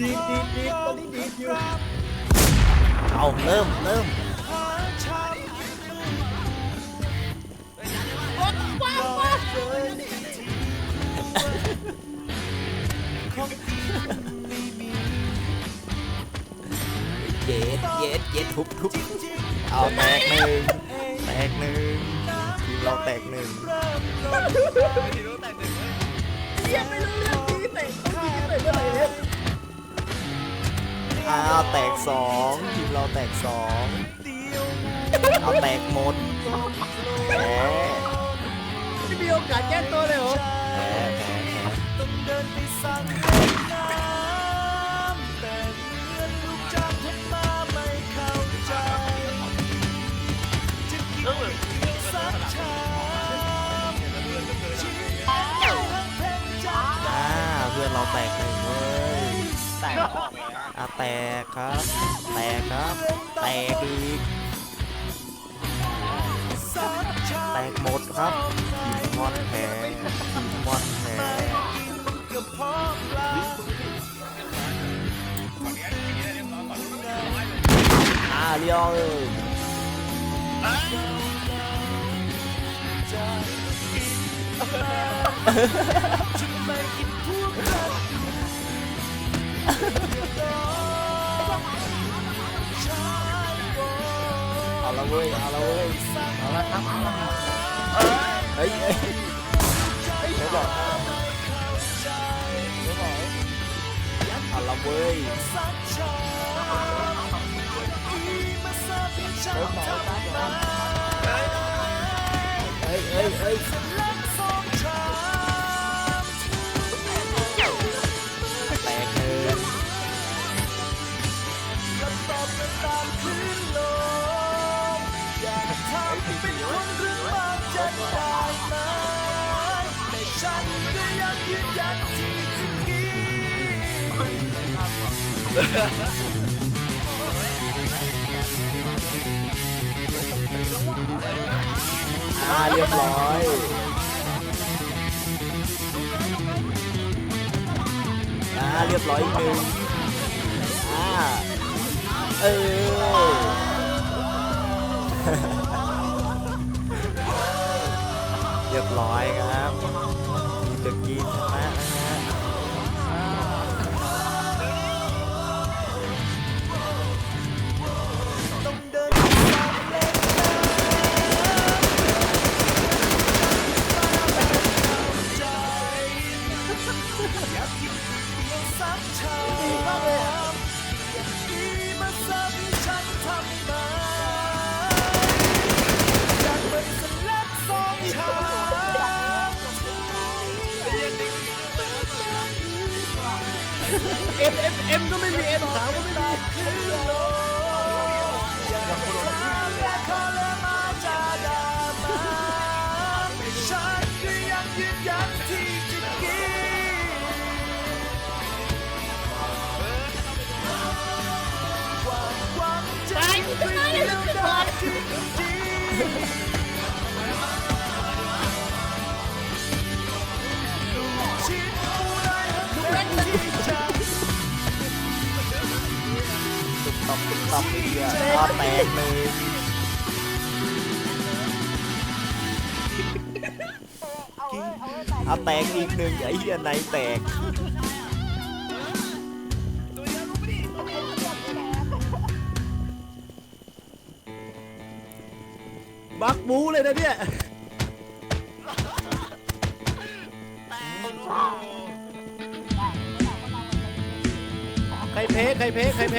ดีดดีดดีดตอนนี้ดีดอยู่เอาเริ่มเริ่มเย็ดเย็ดเย็ดทุบทุบเอาแตกหนึ่งแตกหนึ่งทีมเราแตกหนึ่งเหี้ยังไม่รู้เรื่องดีเตะต้องดีเตะเมื่อไหร่เนี่ย อ้าวแตกสองทีมเราแตกสองเอาแตกหมดแพ้ไม่มีโอกาสแก้ตัวเลยเหรอแพ้แพ้แพ้อ่าเพื่อนเราแตกเว้ย แตกครับ แตกครับ แตกอีก แตกหมดครับทีมมอนแพ้ทีมมอนแพ้อาเรียวเอ้ย เอาละเว้ยเอาละเว้ยเอาละครับเฮ้ยเฮ้ยเดี๋ยวบอกเอาละเว้ยเฮ้ยเฮ้ยเฮ้ยแต อ่าเรียบร้อยอ่าเรียบร้อยอีกหนึ่งอ่าเออเรียบร้อยครับ ตบตบตบตับไอ้เหี้ยอ่าแตกหนึ่งเอาแตกอีกหนึ่งไอ้เหี้ยไหนแตก บักบูเลยนะเนี่ยใครเพใครเพใครเพ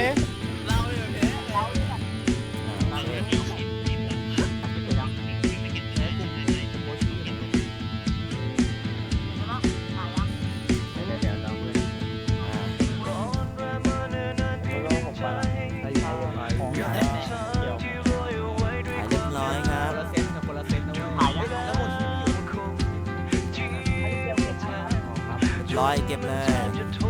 I get geblieben.